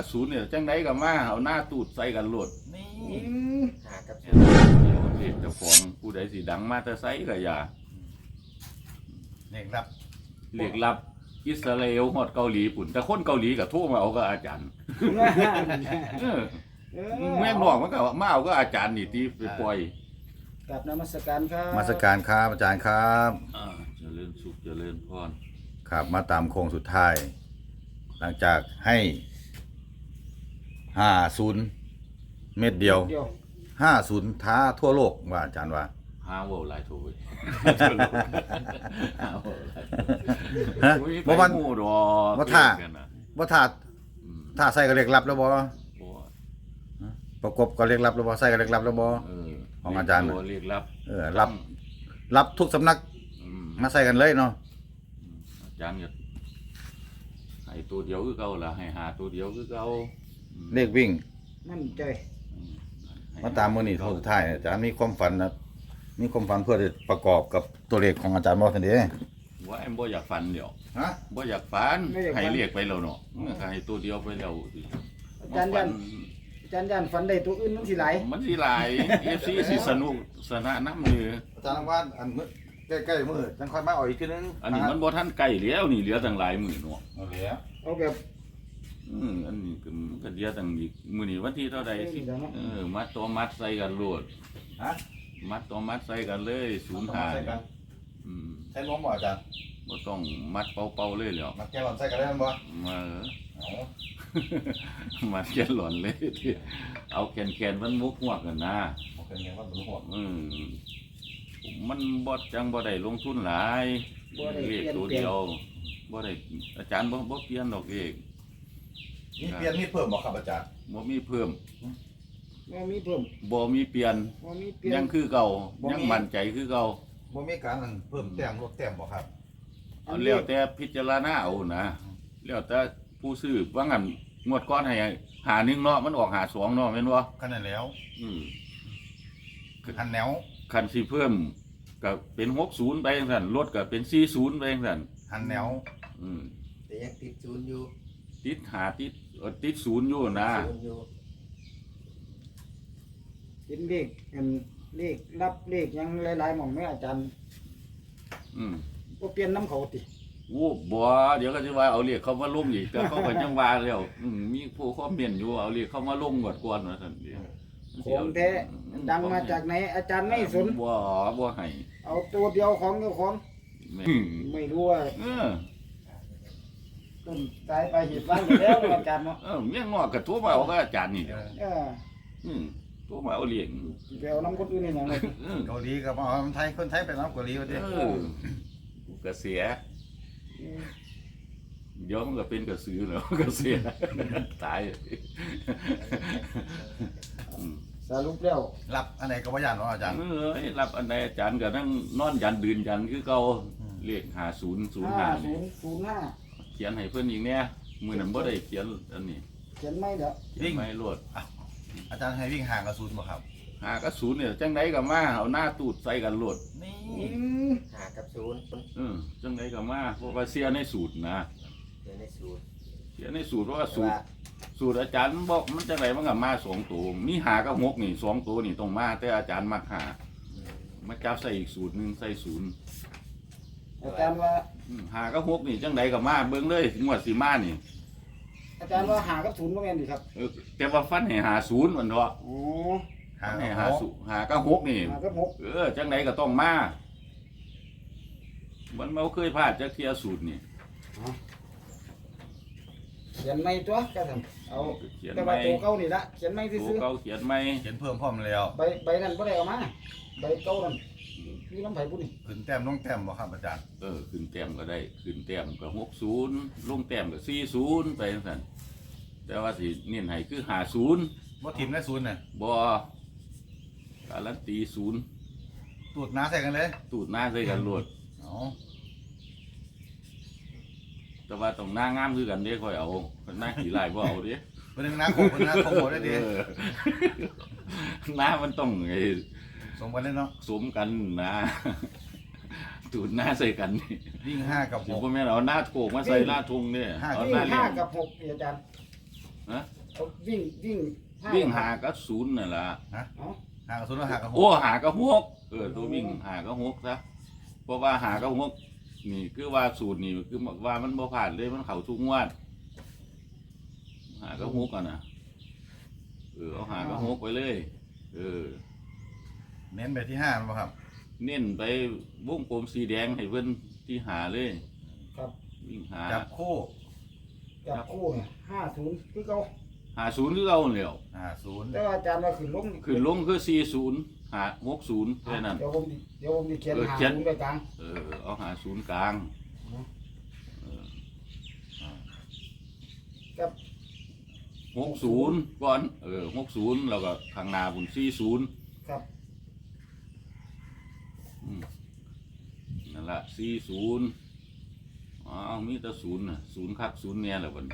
กับศูนย์เนี่ยจังไดก็มาเอาหน้าตูดใส่กันโลดนี่อืมหากับเดี๋ยวเรียกเจ้าของผู้ใดสิดังมาแต่ไสก็อย่าเด็กรับเรียกรับอิสราเอลฮอดเกาหลีปุ่น แต่คนเกาหลีก็โทรมาเอากับอาจารย์เออเออแม่นบอกมันก็มาเอากับอาจารย์นี่ที่ไปปล่อยกราบนมัสการครับมาสการครับอาจารย์ครับอ่าเจริญสุขเจริญพรครับมาตามโค้งสุดท้าย หลังจากให้ ห้าศูนย์เม็ดเดียวเดียวห้าศูนย์ท้าทั่วโลกว่าอาจารย์ว่าหาเว่าหลายโถยหาเว่าหลายโถฮะยเมื่อวันไปหมู่ดอกว่าท่าเรียกกันน่ะว่าถ้าอืมถ้าใส่ก็เรียกรับแล้วบ่บ่ประกบก็เรียกรับแล้วบ่ใส่ก็เรียกรับแล้วบ่ เออของอาจารย์เรียกรับเออรับรับทุกสำนักอืมมาใส่กันเลยเนาะอาจารย์ก็ให้ตัวเดียวคือเก่าล่ะให้หาตัวเดียวคือเก่าอืม เลขวิ่ง มั่นใจอืมให้มาตามมื้อนี้โค้งสุดท้ายอาจารย์มีความฝันนะมีความฝันเพื่อจะประกอบกับตัวเลขของอาจารย์บ่ทันเด้ว่าแอมบ่อยากฟันเดี๋ยวฮะบ่อยากฟันให้เรียกไปแล้วเนาะเมื่อให้ตัวเดียวไปแล้วอาจารย์ยันอาจารย์ยันฝันได้ตัวอื่นมันสิไหลายมันสิหลาย FC สิสนุกสนานำมืออาจารย์ว่าอันมื้อใกล้ๆมื้อจังค่อยมาเอาอีกทีนึงอันนี้มันบ่ทันใกล้แล้วนี่เหลือตั้งหลายมื้อเนาะเอาแล้วเอาแบบ อืมอันนี้ก็มันก็เหลือตั้งอีกมื้อนี้วันที่เท่าใดสิเออมัดตัวมัดใส่กันโลดฮะมัดตัวมัดใส่กันเลยต้องมาใส่กัน05อืมใช้ล้มบ่อาจารย์บ่ต้องมัดเป่าๆเลยแล้วมาแก้หลอนใส่กันได้บ่มาเอามัดแกนหล่อนเลยที่เอาแขนๆมันมุกหัวกันนะบ่เป็นไงว่าบ่รู้หัวอืมมันบ่จังบ่ได้ลงทุนหลายบ่ได้เลเปขลี่ยนตัวเปลี่ยเดีนยวบ่ได้อาจารย์บ่บ่เปลี่ยนดอกเอง มีเปลี่ยนมีเพิ่มบ่ครับอาจารย์ บ่มีเพิ่มบ่มีเพิ่มบ่มีเปลี่ยนบ่มีเปลี่ยยันงคือเก่าบ่มี ยังมั่นใจคือเก่าบ่มีการอันเพิ่มแต้มลดแต้มบ่ครับ เอาแล้วแต่พิจารณาเอานะแล้วแต่ผู้ซื้อว่างั้นงวดก่อนให้หาหนึ่งเนาะมันออกหาสองเนาะแม่นบ่คันนั้นแล้วอืม คันแนวคันสิเพิ่มก็เป็น60ไปจังซั่นลดก็เป็น40ไปจังซั่นคันแนวอืมแต่ยังติดศูนย์อยู่ ติดหาติดเอ่อติดศูนย์อยู่นะ ศูนย์อยู่เป็นเลขอันเลขรับเลขหยังหลายๆหม่องแม่อาจารย์อืมบ่เปลี่ยนน้ำเขาติโอ้บ่เดี๋ยวก็จะว่าเอาเรียกเขามาลงอีกแต่เขาก็ยังว่าแล้วอืมมีผู้คอมเมนต์อยู่เอาเรียกเขามาลงกวดกวนว่าซั่นเดียวของแท้ดังมาจากไหนอาจารย์ไม่สน บ่บ่ให้เอาตัวเดียวของเจ้าของแม่ไม่รู้ว่าเออ ต้นสายไปเหตุร้ายอยู่แล้วเนาะอาจารย์เนาะเออเมียงอกก็โทรมาเอากับอาจารย์นี่เอออืมโทรมาเอาเรียกไปเอาน้ำคนอื่นนี่หยังเลยเออเกาหลีก็บ่เอาคนไทยคนไทยไปรับเกาหลีว่าติเออกูก็เสียเดี๋ยวมันก็เป็นกระสือแล้วก็เสียตายอืมสรุปแล้ว รับอันไหนก็บ่ย่านเนาะอาจารย์ เอ้ยรับอันใดอาจารย์ก็นั่งนอนยันดื่นยันคือเก่าเรียกหาศูนย์ศูนย์ห้าห้าศูนย์ศูนย์ห้าเขียนให้เพื่อนอีกเนี่ยมือนั้นบ่ได้เขียนอันนี้เขียนไม่เด้อเขียนไม่รวดอาจารย์ให้วิ่งห่างกับศูนย์บ่ครับหาก็ศูนย์เนี่ยจังไดก็มาเอาหน้าตูดใส่กันรวดนี่อืมหากับศูนย์เออจังไดก็มาเพราะว่าเสียในสูตรนะเดี๋ยวในศูนย์เสียในสูตรเพราะว่าแต่สูตรว่าสูตรอาจารย์บอกมันจังไดมันก็มาสองตัวมีหากับหกนี่สองตัวนี่ต้องมาแต่อาจารย์มักหามาจับใส่อีกสูตรหนึงใส่ศูนย์ อาจารย์ว่าอืมหากับหกนี่จังไดก็มาเบิ่งเลยงวดสิมานี่อาจารย์ว่าหากับศูนย์ก็แม่นดีครับเออแต่ว่าฟันให้หาศูนย์มันเถอะอ๋อห่างให้กับหาหกศูหากับหกนี่ หากับหกเออจังไดก็ต้องมามันบ่เคยพลาดจักเที่ยสูตรนี่เขียนไม่ตัวก็ทำเอาเขียนแต่ไหมว่าตัวเก่านี่ละเขียนไม่ตัวซื้อเก่าเขียนไหมเขียนเพิ่มพร้อมแล้วๆใบใบนั้นบ่ได้เอามาใบเก่านั่น มีน้ำไผ่บุญนี่ขึ้นแต้มลงแต้มบ่ครับอาจารย์เออขึ้นแต้มก็ได้ ขึ้นแต้มก็หกศูนย์ลงแต้มก็สี่ศูนย์ไปจังซั่นแต่ว่าสิเน้นให้คือหาศูนย์บ่ทีมได้ศูนย์น่ะบ่การันตีศูนย์ตูดหน้าใส่กันเลยตูดหน้าใส่กันโลดเอ๋อแต่ว่าต้องหน้างามคือกันเด้ค่อยเอาคนหน้าขี้ลายบ่เอาเด้เพิ่นหน้าโคกเพิ่นหน้าโคกบ่ได้ดิเออหน้ามันต้องไอ้ สมกันเลยเนาะสมกันนะตูดหน้าใส่กันนี่วิ่งห้ากับผหมกก็แม่นเอาหน้าโขกมาใส่หน้าทุงเนี่ยห้า เอานี่หน้าเลี้ยห้างกับหกนี่อาจารย์ฮฮะเอาวิ่งวิ่งห้วิ่งหากับศูนย์นั่นล่ะเอาหากระสุนหากระหโอ้กหากับหกเออตัววิ่งหากับหกซะเพราะว่าหากับหกนี่คือว่าสูตรนี่คือว่ามันบ่ผ่านเลยมันเข้าทุกงวดหากับหกอะนะเออเอาหากับหกไปเลย เออ เน้นไปที่ห้ามั้งครับ เน้นไปวงกลมสีแดงให้เพิ่นที่หาเลยครับวิ่งหาจับคู่จับคู่เนี่ยห้าศูนย์คือเขาหาศูนย์คือเอาแล้วอ่าศูนย์แต่ว่าอาจารย์ว่าขึ้นลงขึ้นลงคือสี่ศูนย์หาหกศูนย์แค่นั้น เดี๋ยวผมเดี๋ยวผมจะเขียนเออหาเขียน ศูนย์ไปกลางเออเอาหาศูนย์กลางกับ หกศูนย์ก่อนเออหกศูนย์แล้วก็ข้างหน้าบุญสี่ศูนย์ครับ นั่นละสี่ศูนย์อ๋อมีแต่ศูนย์น่ะศูนย์คักศูนย์เนี่ยแหละบัดน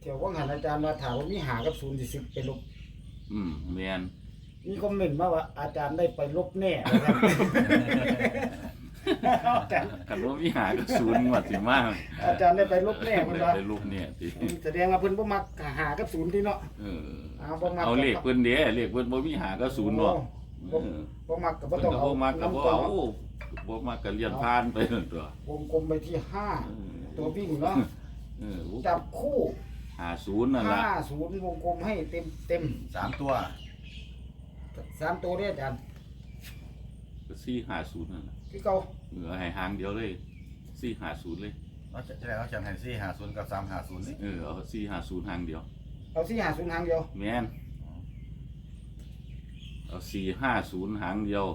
เดี๋ยวว่างหันอาจารย์มาถามว่ามีหากับศูนย์ที่สิบไปลบ อืมแมนมีคอมเมนต์มาว่าอาจารย์ได้ไปลบแน่นะครับ อาจารย์คันว่าวิหารก็ศูนย์งวดสิมากอาจารย์ได้ไปลบแน่มันว่าได้รูปเนี่ยติแสดงว่าเพิ่นบ่มักหากับศูนย์ที่เนาะเออเอาบ่มักเอาเลขเพิ่นเด้เลขเพิ่นบ่มีหาก็ศูนย์เนาะเออบ่มักก็บ่เพิ่นต้องก็เอาบ่มาก็บ่น้ำตัวเอาบ่มาก็เลียนผ่านไปนั่นตัววงกลมไปที่ห้าเออตัววิ่งเนาะเออจับคู่หาศูนย์นั่นล่ะห้าศูนย์วงกลมให้เต็มเต็มสามตัวสามตัวเด้ออาจารย์ก็สี่หาศูนย์นั่นล่ะคือเก่าเออให้หางเดียวเลยสี่หาศูนย์เลย เราจะได้เราเขียนให้สี่หาศูนย์กับสามหาศูนย์นี่เออเอาสี่หาศูนย์หางเดียวเอาสี่หาศูนย์หางเดียวแม่น เอาสี่ห้าศูนย์หางเดียว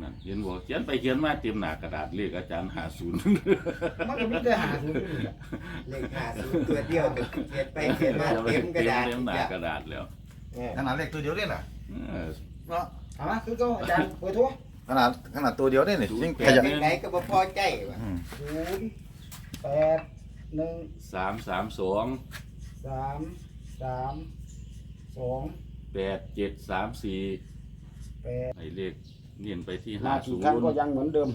นั่นเห็นบอกเขียนไปเขียนมาเตรียมหน้ากระดาษเลขอาจารย์หาศูนย์ มันก็มีแต่หาศูนย์อยู่นี่แหละเลขห้าศูนย์ตัวเดียวเขียนไปเขียนมาเต็มกระดาษเต็มหน้ากระดาษแล้วเออขนาดเลขตัวเดียวได้เหรอเออ เนาะเอามาคือเก่าอาจารย์เปิดทั่วขนาดขนาดตัวเดียวได้นี่ศูนย์ยิ่งแปขดยับไหนก็บ่พอใจว่ะอืมศูนย์แปดหนึ่งสามสามสองสามสามสอง แปดเจ็ดสามสี่แปดให้เลขเนียนไปที่มาห้ากี่ศูนครั้งย์ก็ยังเหมือนเดิม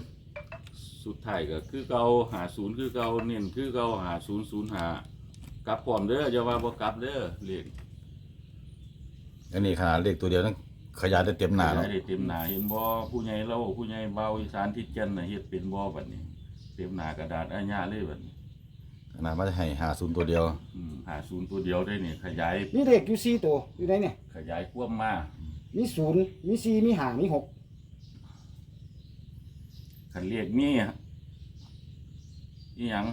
สุดท้ายก็คือเก่าหาศูนย์คือเก่าเนียนคือเก่าหาศูนย์ศูนย์หากลับพร้อมเด้ออย่าว่าบ่กลับเด้อเลขอันนี้ขนาดเลขตัวเดียวนั่นขยายได้เต็มหน้าแล้วได้เต็มหน้าเห็นบ่ผู้ใหญ่เราผู้ใหญ่เบาอีสานที่เจนน่ะเฮ็ดเป็นบ่บัดนี้ เต็มหน้ากระดาษอาญาเลยบัดนี้ ขนาดมันจะให้หาศูนย์ตัวเดียว อืมหาศูนย์ตัวเดียวได้นี่ขยายมีเด็กอยู่สี่ตัวอยู่ไหนเนี่ยขยายควบมามีศูนย์มีสี่มีห้ามีหกคันเรียกนี่อีหยัง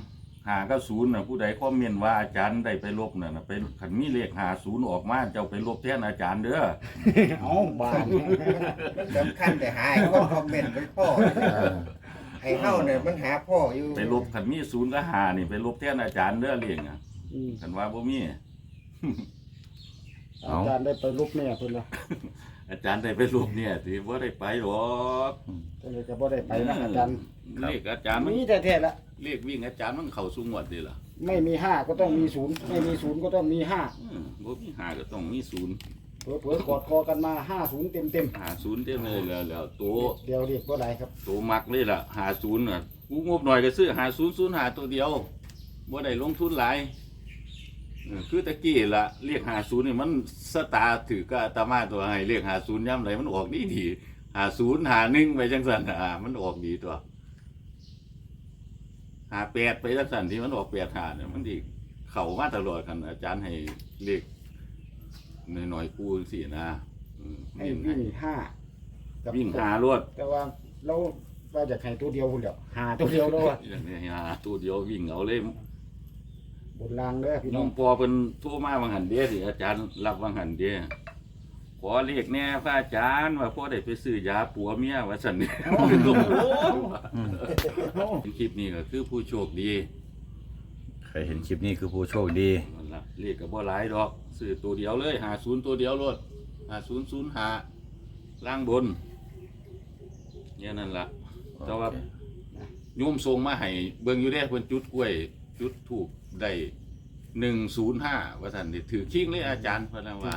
หากับศูนย์น่ะผู้ใดคอมเมนต์ว่าอาจารย์ได้ไปลบน่ะน่ะไปคันมีเลขหาศูนย์ออกมาเจ้าไปลบแทนอาจารย์เด้อ เอาบานมันสำคัญแต่หาไอ้คนคอมเมนต์มันพ่อ ไอ้เฮาเนี่ยมันหาพ่ออยู่ไปลบคันมีศูนย์ก็หานี่ไปลบแทนอาจารย์เด้อเรียกอะอืมคันว่าบ่มี เอา อาจารย์ได้ไปลุกแม่เพิ่นละอาจารย์ได้ไปลบเนี่ยที่บ่ได้ไปหรอกก็เลยจะบ่ได้ไปนะอาจารย์เลขอาจารย์มันมีแต่แท้ๆละเลขวิ่งอาจารย์มันเข้าสูงวดเด้ล่ะไม่มีห้าก็ต้องมีศูนย์ไม่มีศูนย์ก็ต้องมีห้าอืมบ่มีหาก็ต้องมีศูนย์ เผลอๆกอดคอกันมาห้าศูนย์เต็มเต็มหาศูนย์เต็มเลยแล้วแล้วตัวๆเดี๋ยวเรียกว่าไรครับตัวมักเลยล่ะหาศูนย์น่ะกูงบหน่อยก็ซื้อหาศูนย์ศูนย์หาตัวเดียวบ่ได้ลงทุนหลายเออคือตะกี้ล่ะเรียกหาศูนย์นี่มันสตาร์ถือก็อาตมาตัวให้เรียกหาศูนย์ย่ำไรมันออกดีดีหาศูนย์หาหนึ่งไปจังสันอ่ามันออกดีตัวหาแปดไปจังสันที่มันออกแปดหาเนี่ยมันดีเข่ามาตลอดกันอาจารย์ให้เรียก หน่อยๆกูสินะอืมให้เน้นให้วิ่งห้ากับวิ่งหารวดแต่ว่าเราว่าจะให้ตัวเดียวคนเดียวหาตัวเดียวแล้วอะอย่างนี้หาตัวเดียววิ่งเอาเลยบนรางเด้อพี่น้น้อองงปอเป็นโทั่วมาวังหันเดียสิอาจารย์รับวังหันเดียขอเรียกแน่พระอาจารย์ว่าพ่อได้ไปซื้อยาปัวเมียว่าสันนี่โอ้โหคลิปนี้ก็คือผู้โชคดี ใครเห็นคลิปนี้คือผู้โชคดีนั่น ละเรียกกับบ่หลายดอกซื้อตัวเดียวเลยหาศูนย์ตัวเดียวรถหาศูนย์ศูนย์หาล่างบนเนี่ยนั่นละแต่ว่าโยมทรงมาให้เบิ่งอยู่เด้เพิ่นจุดกล้วย จุดถูกได้หนึ่งศูนย์ห้าว่าท่านนี่ถือคิงเลยอาจารย์เพนนะว่า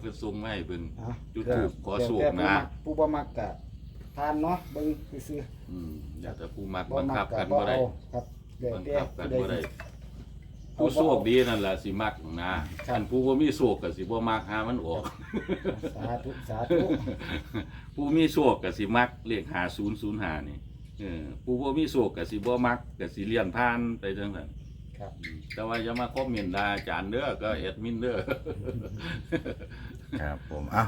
เพิ่นทรงมาให้เบิ่งอะจุดธูปขอโชคแต่ผู้นะมักผู้บ่มักกะทานเนาะเบิ่งซื่ออืมอย่าแต่ผู้มักๆบ่บังมัคักบกะกันบ่บ่ได้เอาครับเดี๋ยวบังแต่คับกันผู้บ่ใดได้ ผู้โชคดีนั่นแหละสิมักนะอันผู้บ่มีโชคก็สิบ่มักหามันออกสาธุสาธุผู้มีโชคก็สิมักเลข5005นี่เออผู้บ่มีโชคก็สิบ่มักก็สิเลี่ยนผ่านไปจังซั่นครับแต่ว่าอย่ามาคอมเมนต์ด่าอาจารย์เด้อก็แอดมินเด้อครับผมอะ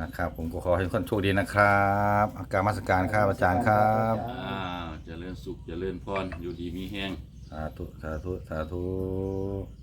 นะครับ ผมก็ขอให้ทุกคนโชคดีนะครับอาการมาสการครับอาจารย์ครับอ่าเจริญสุขเจริญพรอยู่ดีมีแฮง สาธุ สาธุ สาธุ